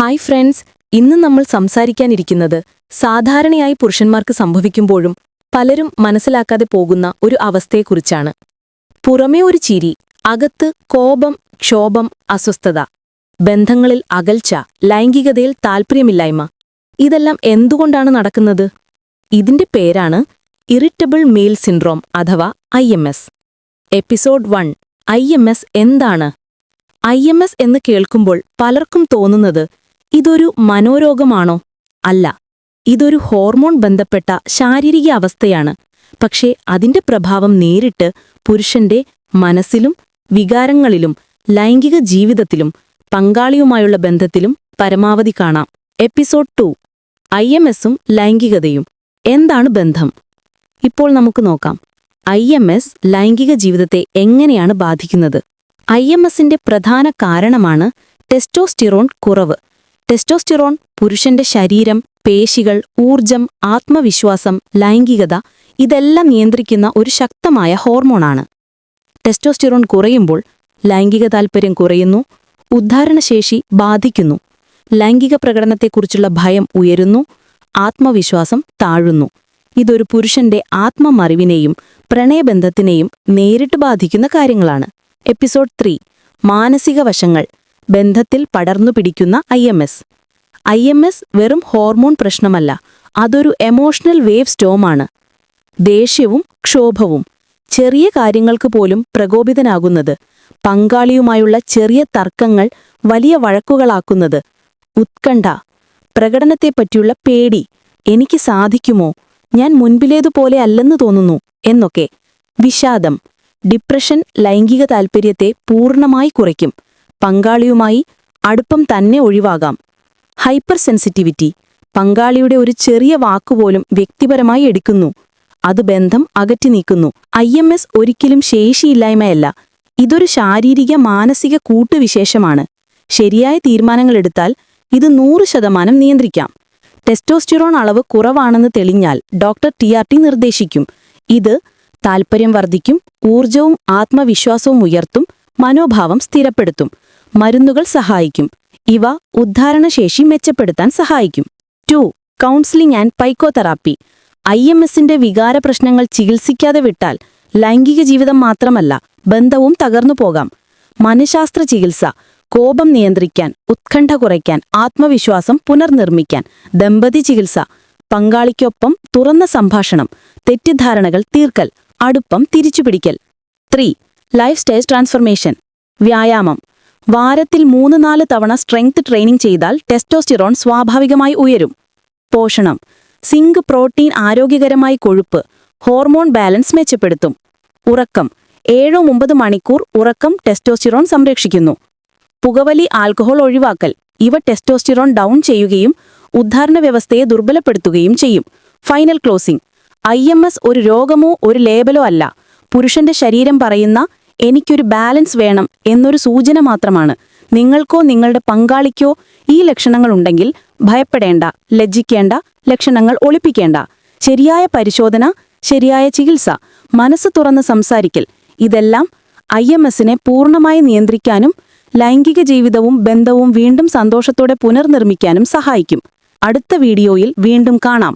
Hi friends. ഇന്ന് നമ്മൾ സംസാരിക്കാനിരിക്കുന്നത് സാധാരണയായി പുരുഷന്മാർക്ക് സംഭവിക്കുമ്പോഴും പലരും മനസ്സിലാക്കാതെ പോകുന്ന ഒരു അവസ്ഥയെക്കുറിച്ചാണ്. പുറമേ ഒരു ചിരി അകത്ത് കോപം ക്ഷോഭം അസ്വസ്ഥത ബന്ധങ്ങളിൽ അകൽച്ച ലൈംഗികതയിൽ താൽപ്പര്യമില്ലായ്മ ഇതെല്ലാം എന്തുകൊണ്ടാണ് നടക്കുന്നത്? ഇതിന്റെ പേരാണ് ഇറിറ്റബിൾ മെയിൽ സിൻഡ്രോം അഥവാ ഐ എപ്പിസോഡ് വൺ ഐ എന്താണ്? ഐ എം എസ് എന്ന് കേൾക്കുമ്പോൾ പലർക്കും തോന്നുന്നത് ഇതൊരു മനോരോഗമാണോ? അല്ല. ഇതൊരു ഹോർമോൺ ബന്ധപ്പെട്ട ശാരീരിക അവസ്ഥയാണ്. പക്ഷേ അതിന്റെ പ്രഭാവം നേരിട്ട് പുരുഷന്റെ മനസ്സിലും വികാരങ്ങളിലും ലൈംഗിക ജീവിതത്തിലും പങ്കാളിയുമായുള്ള ബന്ധത്തിലും പരമാവധി കാണാം. Episode to. ഐ എം എസും ലൈംഗികതയും. എന്താണ് ബന്ധം? ഇപ്പോൾ നമുക്ക് നോക്കാം. ഐ എം എസ് ലൈംഗിക ജീവിതത്തെ എങ്ങനെയാണ് ബാധിക്കുന്നത്? ഐ എം എസിന്റെ പ്രധാന കാരണമാണ് ടെസ്റ്റോസ്റ്റിറോൺ കുറവ്. ടെസ്റ്റോസ്റ്റിറോൺ പുരുഷന്റെ ശരീരം പേശികൾ ഊർജം ആത്മവിശ്വാസം ലൈംഗികത ഇതെല്ലാം നിയന്ത്രിക്കുന്ന ഒരു ശക്തമായ ഹോർമോണാണ്. ടെസ്റ്റോസ്റ്റിറോൺ കുറയുമ്പോൾ ലൈംഗിക താൽപ്പര്യം കുറയുന്നു ഉദ്ധാരണശേഷി ബാധിക്കുന്നു ലൈംഗിക പ്രകടനത്തെക്കുറിച്ചുള്ള ഭയം ഉയരുന്നു ആത്മവിശ്വാസം താഴുന്നു. ഇതൊരു പുരുഷന്റെ ആത്മമറിവിനെയും പ്രണയബന്ധത്തിനെയും നേരിട്ട് ബാധിക്കുന്ന കാര്യങ്ങളാണ്. എപ്പിസോഡ് ത്രീ മാനസിക വശങ്ങൾ. ബന്ധത്തിൽ പടർന്നു പിടിക്കുന്ന I M S. I M S വെറും ഹോർമോൺ പ്രശ്നമല്ല അതൊരു എമോഷണൽ വേവ് സ്റ്റോമാണ് ദേഷ്യവും ക്ഷോഭവും ചെറിയ കാര്യങ്ങൾക്ക് പോലും പ്രകോപിതനാകുന്നത് പങ്കാളിയുമായുള്ള ചെറിയ തർക്കങ്ങൾ വലിയ വഴക്കുകളാക്കുന്നത് ഉത്കണ്ഠ പ്രകടനത്തെപ്പറ്റിയുള്ള പേടി എനിക്ക് സാധിക്കുമോ ഞാൻ മുൻപിലേതുപോലെ അല്ലെന്ന് തോന്നുന്നു എന്നൊക്കെ വിഷാദം ഡിപ്രഷൻ ലൈംഗിക താൽപ്പര്യത്തെ പൂർണമായി കുറയ്ക്കും. പങ്കാളിയുമായി അടുപ്പം തന്നെ ഒഴിവാകാം. ഹൈപ്പർ സെൻസിറ്റിവിറ്റി പങ്കാളിയുടെ ഒരു ചെറിയ വാക്കുപോലും വ്യക്തിപരമായി എടുക്കുന്നു. അത് ബന്ധം അകറ്റി നീക്കുന്നു. ഐ എം എസ് ഒരിക്കലും ശേഷിയില്ലായ്മയല്ല. ഇതൊരു ശാരീരിക മാനസിക കൂട്ടുവിശേഷമാണ്. ശരിയായ തീരുമാനങ്ങൾ തീരുമാനങ്ങളെടുത്താൽ ഇത് നൂറ് ശതമാനം നിയന്ത്രിക്കാം. ടെസ്റ്റോസ്റ്റിറോൺ അളവ് കുറവാണെന്ന് തെളിഞ്ഞാൽ ഡോക്ടർ ടി ആർ ടി നിർദ്ദേശിക്കും. ഇത് താൽപ്പര്യം വർദ്ധിക്കും ഊർജവും ആത്മവിശ്വാസവും ഉയർത്തും മനോഭാവം സ്ഥിരപ്പെടുത്തും. മരുന്നുകൾ സഹായിക്കും. ഇവ ഉദ്ധാരണശേഷി മെച്ചപ്പെടുത്താൻ സഹായിക്കും. Two counselling and psychotherapy. I M എസിന്റെ വികാര പ്രശ്നങ്ങൾ ചികിത്സിക്കാതെ വിട്ടാൽ ലൈംഗിക ജീവിതം മാത്രമല്ല ബന്ധവും തകർന്നു പോകാം. മനഃശാസ്ത്ര ചികിത്സ കോപം നിയന്ത്രിക്കാൻ ഉത്കണ്ഠ കുറയ്ക്കാൻ ആത്മവിശ്വാസം പുനർനിർമ്മിക്കാൻ ദമ്പതി ചികിത്സ പങ്കാളിക്കൊപ്പം തുറന്ന സംഭാഷണം തെറ്റിദ്ധാരണകൾ തീർക്കൽ അടുപ്പം തിരിച്ചുപിടിക്കൽ. Three life style transformation. വ്യായാമം. വാരത്തിൽ മൂന്ന് നാല് തവണ സ്ട്രെങ്ത് ട്രെയിനിംഗ് ചെയ്താൽ ടെസ്റ്റോസ്റ്റിറോൺ സ്വാഭാവികമായി ഉയരും. പോഷണം. സിങ്ക് പ്രോട്ടീൻ ആരോഗ്യകരമായി കൊഴുപ്പ് ഹോർമോൺ ബാലൻസ് മെച്ചപ്പെടുത്തും. ഉറക്കം. ഏഴോ ഒമ്പത് മണിക്കൂർ ഉറക്കം ടെസ്റ്റോസ്റ്റിറോൺ സംരക്ഷിക്കുന്നു. പുകവലി ആൽക്കഹോൾ ഒഴിവാക്കൽ. ഇവ ടെസ്റ്റോസ്റ്റിറോൺ ഡൗൺ ചെയ്യുകയും ഉദ്ധാരണ വ്യവസ്ഥയെ ദുർബലപ്പെടുത്തുകയും ചെയ്യും. ഫൈനൽ ക്ലോസിംഗ് ഐ ഒരു രോഗമോ ഒരു ലേബലോ അല്ല. പുരുഷന്റെ ശരീരം പറയുന്ന എനിക്കൊരു ബാലൻസ് വേണം എന്നൊരു സൂചന മാത്രമാണ്. നിങ്ങൾക്കോ നിങ്ങളുടെ പങ്കാളിക്കോ ഈ ലക്ഷണങ്ങൾ ഉണ്ടെങ്കിൽ ഭയപ്പെടേണ്ട ലജ്ജിക്കേണ്ട ലക്ഷണങ്ങൾ ഒളിപ്പിക്കേണ്ട. ശരിയായ പരിശോധന ശരിയായ ചികിത്സ മനസ്സ് തുറന്ന് സംസാരിക്കൽ ഇതെല്ലാം ഐ എം എസിനെ പൂർണമായി നിയന്ത്രിക്കാനും ലൈംഗിക ജീവിതവും ബന്ധവും വീണ്ടും സന്തോഷത്തോടെ പുനർനിർമ്മിക്കാനും സഹായിക്കും. അടുത്ത വീഡിയോയിൽ വീണ്ടും കാണാം.